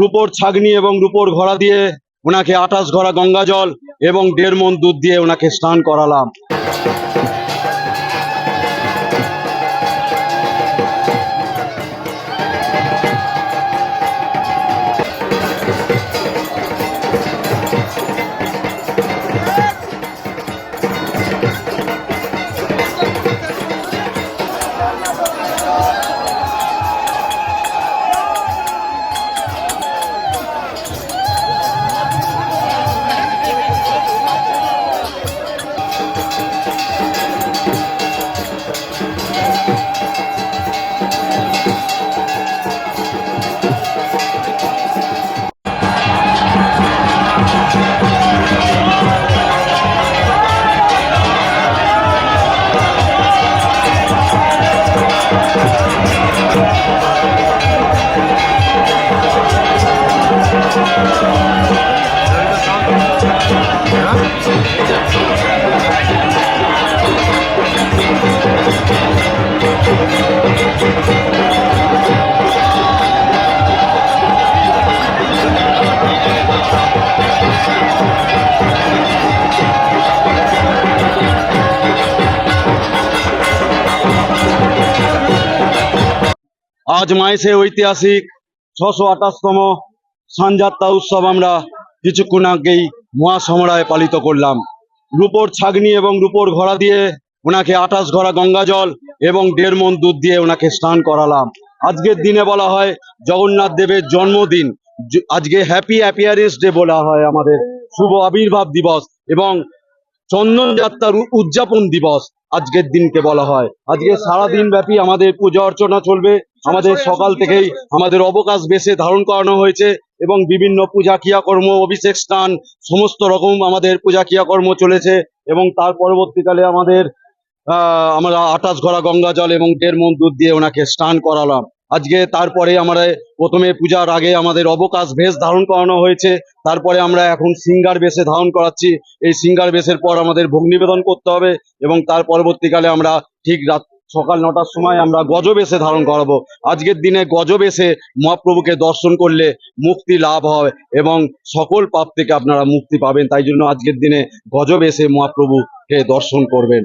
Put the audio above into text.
রূপোর ছাগনি এবং রূপোর ঘোড়া দিয়ে ওনাকে আঠাশ ঘোড়া গঙ্গা জল এবং দেড় মন দুধ দিয়ে ওনাকে স্নান করালাম। আজ মাইসে ঐতিহাসিক ছশো আঠাশতম সানযাত্রা উৎসব আমরা কিছুক্ষণ আগেই মহাসমরায় পালিত করলাম। রূপোর ছাগনি এবং রূপোর ঘোড়া দিয়ে ওনাকে আঠাশ ঘোড়া গঙ্গা জল এবং দেড় মন দুধ দিয়ে ওনাকে স্নান করালাম। আজকের দিনে বলা হয় জগন্নাথ দেবের জন্মদিন। আজকে হ্যাপি অ্যাপিয়ারেন্স ডে বলা হয় আমাদের। শুভ আবির্ভাব দিবস এবং চন্দন যাত্রার উদযাপন দিবস। আজকের দিনকে বলা হয়। আজকে সারাদিন ব্যাপী আমাদের পূজা অর্চনা চলবে। আমাদের সকাল থেকেই আমাদের অবকাশ বেশে ধারণ করানো হয়েছে এবং বিভিন্ন পূজা ক্রিয়াকর্ম অভিষেক স্নান সমস্ত রকম আমাদের পূজা ক্রিয়াকর্ম চলেছে এবং তার পরবর্তীকালে আমাদের আহ, আমরা আটাশ ঘোড়া গঙ্গা জল এবং দেড় মন দুধ দিয়ে ওনাকে স্নান করালাম। আজকে তারপরে আমরা প্রথমে পূজার আগে আমাদের অবকাশ বেশ ধারণ করানো হয়েছে। তারপরে আমরা এখন সিঙ্গার বেশে ধারণ করাচ্ছি। এই সিঙ্গার বেশের পর আমাদের ভোগ নিবেদন করতে হবে এবং তার পরবর্তীকালে আমরা ঠিক রাত সকাল নটার সময় আমরা গজবেশে ধারণ করাবো। আজকের দিনে গজবেশে মহাপ্রভুকে দর্শন করলে মুক্তি লাভ হয় এবং সকল পাপ থেকে আপনারা মুক্তি পাবেন। তাই জন্য আজকের দিনে গজবেশে মহাপ্রভুকে দর্শন করবেন।